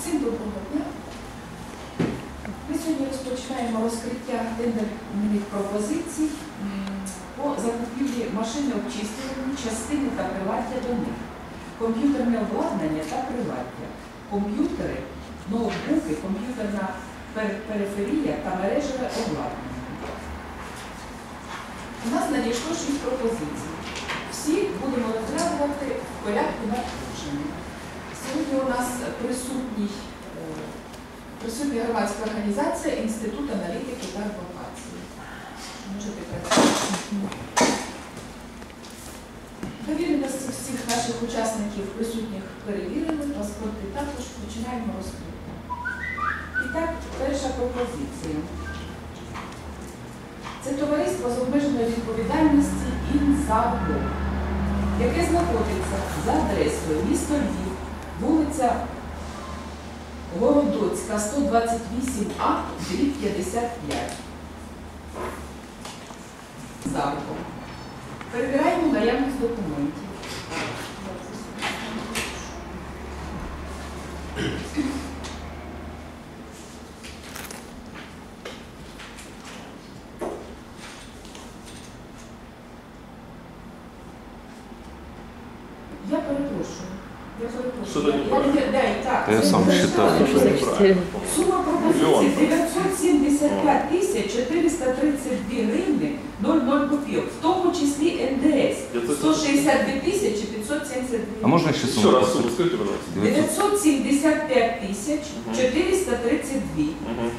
Всім доброго дня. Ми сьогодні розпочинаємо розкриття тендерних пропозицій по закупівлі машини обчислювання, частини та приладдя до них, комп'ютерне обладнання та приладдя, комп'ютери, ноутбуки, комп'ютерна периферія та мережеве обладнання. У нас надійшло шість пропозицій. Всі будемо розглядувати в порядку надходження. Присутній, е, присутня громадська організація Інститут аналітики та адвокації. Можете представити. Довіреності всіх наших учасників присутніх перевірили, паспорти також починаємо розкрити. І так, перша пропозиція. Це товариство з обмеженою відповідальності «Інзаго», яке знаходиться за адресою місто Львів, вулиця Городоцька, 128А, дріб 55. Завтра. Перевіряємо наявність документів. Я перепрошую. Я сам считаю, що неправильно. Сума пропозиції 975 тисяч 432 гривни 00 копійок, в тому числі НДС. 162 тисячі 572 А можна ще Еще раз сумму скажите, пожалуйста. 975 тисяч 432. Мгм.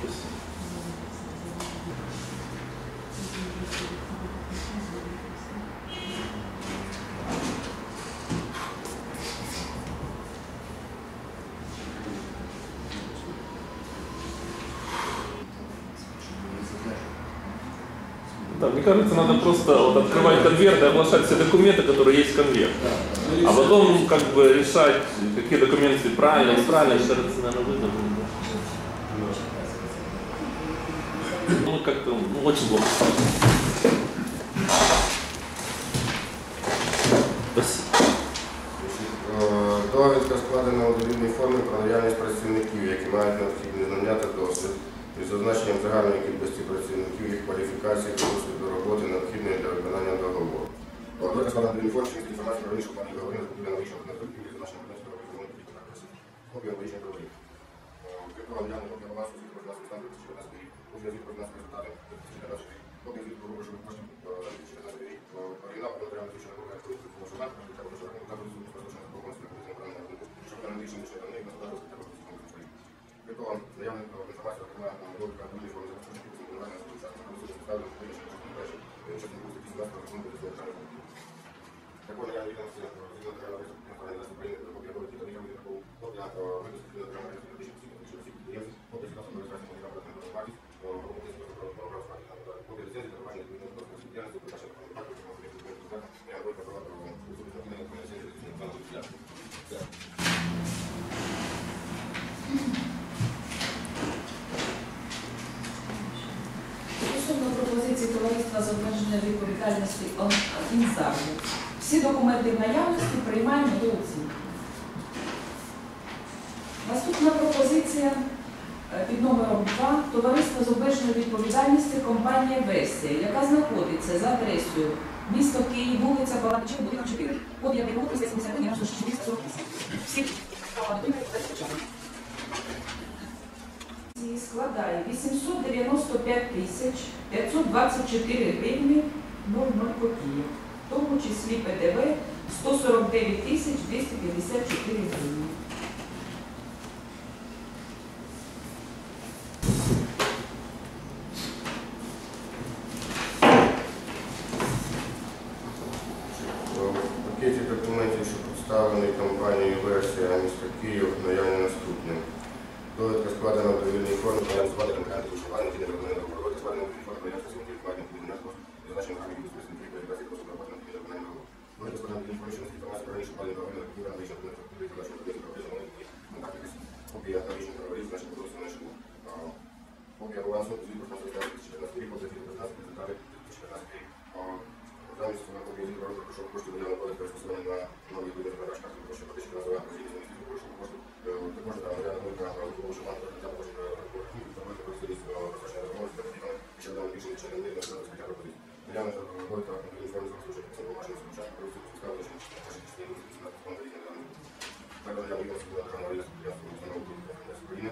Да, мне кажется, надо просто вот открывать конверт и оглашать все документы, которые есть в конверте. А потом как бы решать, какие документы правильно, неправильно, еще раз, наверное, выдумать. Ну, как-то ну, очень плохо. Спасибо. Е, Довідка складена у довільній формі про наявність працівників, які мають необхідні знання та досвід, Із зазначенням загальної кількості працівників, їх кваліфікації та досвіду роботи, необхідної для виконання договору. Довільній формі, що інформація про іншу плані договорів, закупівля налічних контрактів, із зазначенням принципу розроблених контрактів. Копія налічних договорів. Кріпова наявна копія балансу звіту про фінансовий стан 2014 рік. Копія звіту про фінансові результати 2014 рік. Копія звіту про грошових коштів е, за 2014 рік. Оригінал про матеріальну фізичну руху, як виявити тому, що нам, життя буде рахунок, також звіту про злочинних обов'язків, як визнання правильного рахунку, що аналітичні лише дані, на складу життя буде звітом України. Кріпова наявна інформація, окрема довідка на довільній формі забезпечення функціонування на учасник, на високих ставлень, вирішення частини першої, вирішення статті 17 рахунку до державного банку. Також наявна відомості згідно державного реєстру інформації України про копія довідки та відомості такого копія випуску згідно державного реєстру юридичних осіб, підприємств, копія свідоцтва про реєстрацію мобільного оперативного вартість, роботи з правоправ копія ліцензії та провадження відповідного досвіду діяльності, призначення контракту, тому що відповідно до закону, я довідка про усунення відповідної комерційної ліцензії та ліцензії. Стосовно пропозиції товариства з обмеженою відповідальності «Інзарго». Всі документи в наявності приймаємо до оцінки. Наступна пропозиція е, під номером 2 товариство з обмеженою відповідальністю компанія Версія, яка знаходиться за адресою місто Київ, вулиця Балачева, будинок 4, код я беру 371, я 448. Всі складає 895 тисяч 524 гривні 00 копійок, в тому числі ПДВ 149 тисяч 254 гривні. Пакеті документів, що представлений компанією версія міста Київ, наявні наступні. Довідка складена в довільній формі, складена матеріальне вишивання, ті невиконані договори. Довідка складена в довільній формі, наявні стосунки відкладені під мене зазначено на кількість представників кваліфікації просто роботи на ті невиконані договори. Довідка складена в довільній формі, що інформація про іншу плані договорів, на наличних документів, передачу довідки про признання контактів із копія наличних договорів, значить, просто не школу. Копія балансу звіту про фінансовий стан 2014 рік, копія звіту про фінансові результати 2014 рік. Замість на копії звіту про що коштів виділено кодекс перескосування на новий види на карти, що фактично називає позицію звіту коштів коштів. Також матеріальна довідка що вам прокриття положення зробити можливість розпочнення розмови з батьками, що дам більше чи не не на розкриття пропозицій. Ділянка роботи та інформаційного служби це побачення звучання корупції цікавлення, що наші частини на фонді на даному. Також я виявив державного реєстру для установок України.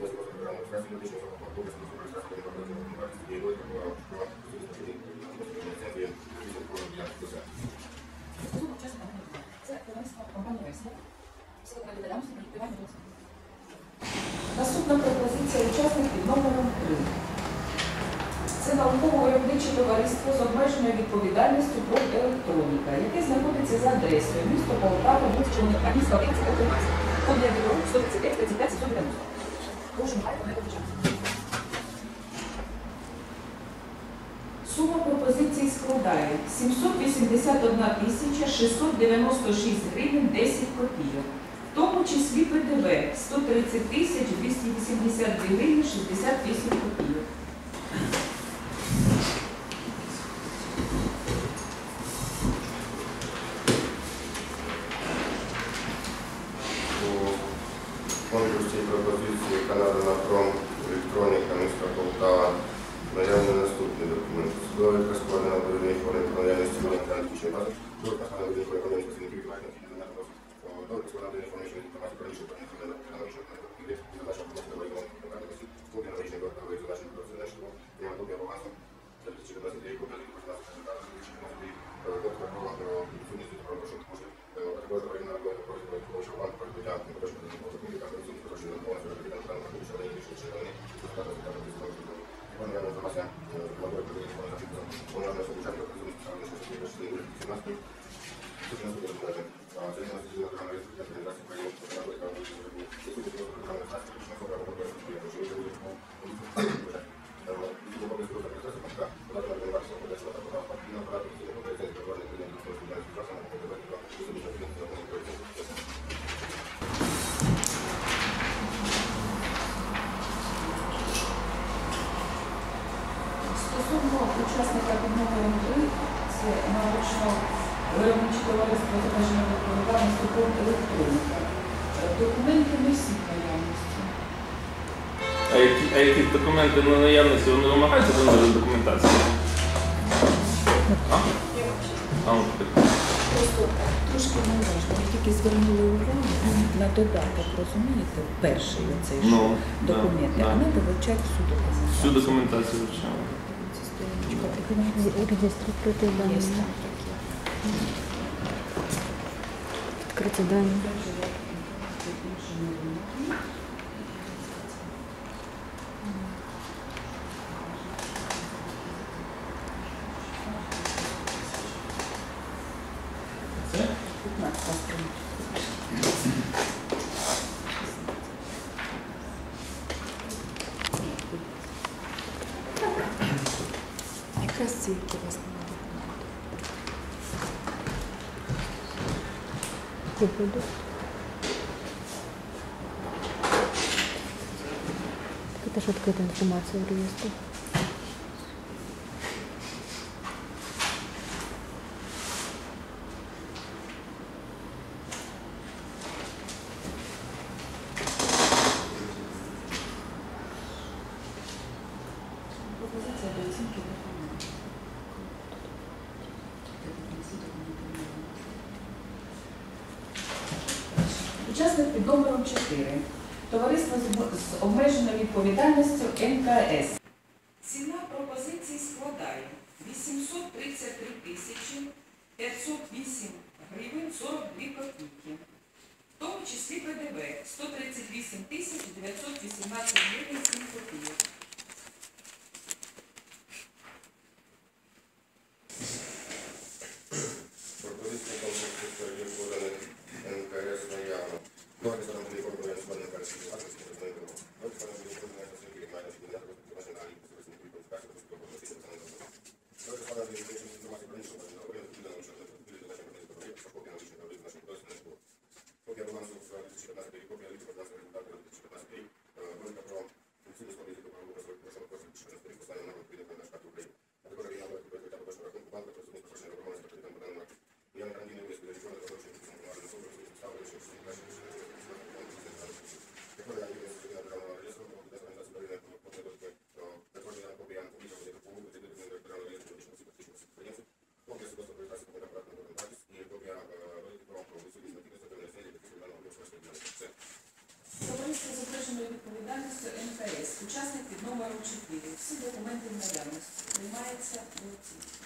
Розвитку державної адміністрації, юридичного закону, область розвитку адміністрації, демократії, демократії, права, права, ліцензії, військового для ДСА. Стосовно учасника не буде. Це товариство компанії Весна. Сила відповідальності та відповідальні. Наступна пропозиція учасник під номером 3. Це науково-виробниче товариство з обмеженою відповідальністю про електроніка, яке знаходиться за адресою місто Полтава, вулиця Червоноармійська, 11, 11. Код бюро 135, 35, 190. Прошу. Сума пропозицій складає 781 тисяча 696 гривень 10 копійок. В тому числі ПДВ 130 тисяч 282 гривні 68 копійок. Gracias. Виробниче товариство з обмеженою відповідальністю про електроніка. Документи не всі в наявності. А які, а які документи на наявності вони вимагаються до нової документації? А? А, от так. Просто трошки неуважно. Ми тільки звернули увагу на додаток, розумієте, перший оцей Ну, да, документи, да. а треба вивчати всю документацію. Всю документацію вивчали. Це сторіночка. Реєструвати Є дані. там такі. Відкриті дані. Це? 15 сторіночка. Якраз ці, які у вас Виходу. Це теж відкрита інформація в реєстрі. Номером 4. Товариство з обмеженою відповідальністю НКС. Ціна пропозиції складає 833 тисячі 508 гривень 42 копійки. В тому числі ПДВ 138 тисяч 918 гривень документів наявності. Приймається до оцінки.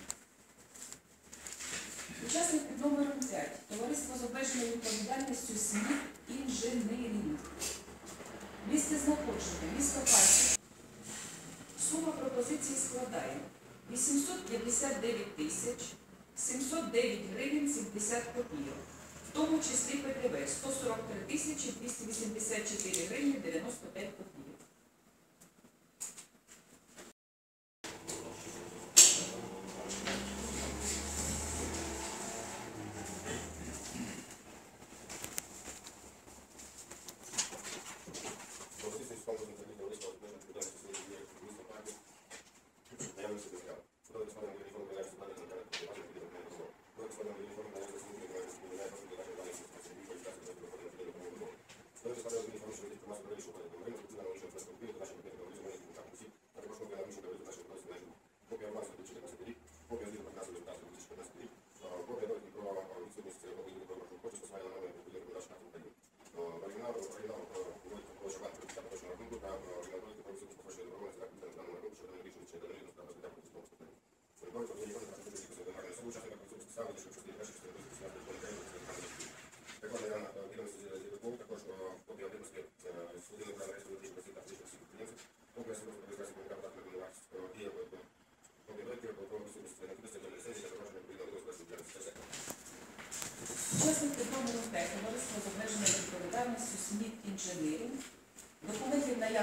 Учасник під номером 5. Товариство з обмеженою відповідальністю СМІ інженерів. Місце знаходження, місто Харків. Сума пропозиції складає 859 тисяч 709 гривень 70 копійок, в тому числі ПДВ 143 тисячі 284 гривні 95 копійок.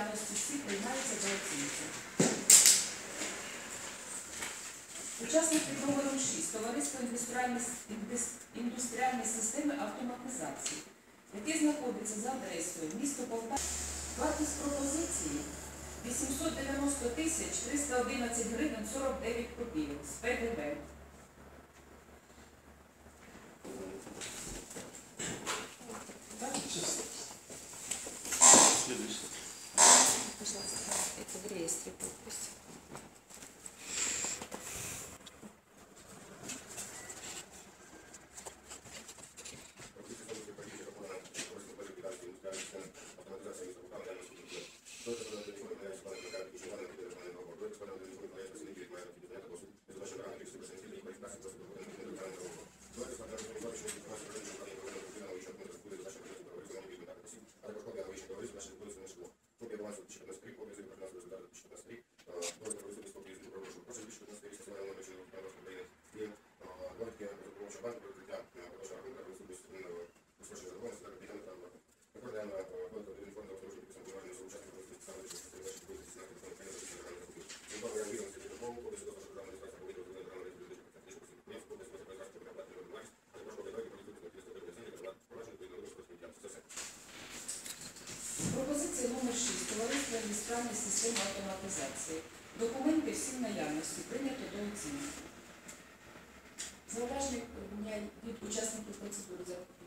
якості всі приймаються до оцінки. Учасник під номером 6 товариство індустріальної системи автоматизації, яке знаходиться за адресою місто Полтава. Вартість пропозиції 890 тисяч 311 гривень 49 копійок з ПДВ. реєстрі підписів. Пропозиція номер 6 Товариства індустріальної системи автоматизації. Документи всі наявності прийнято до оцінки. Зауваження е, від учасників процедури закупівлі.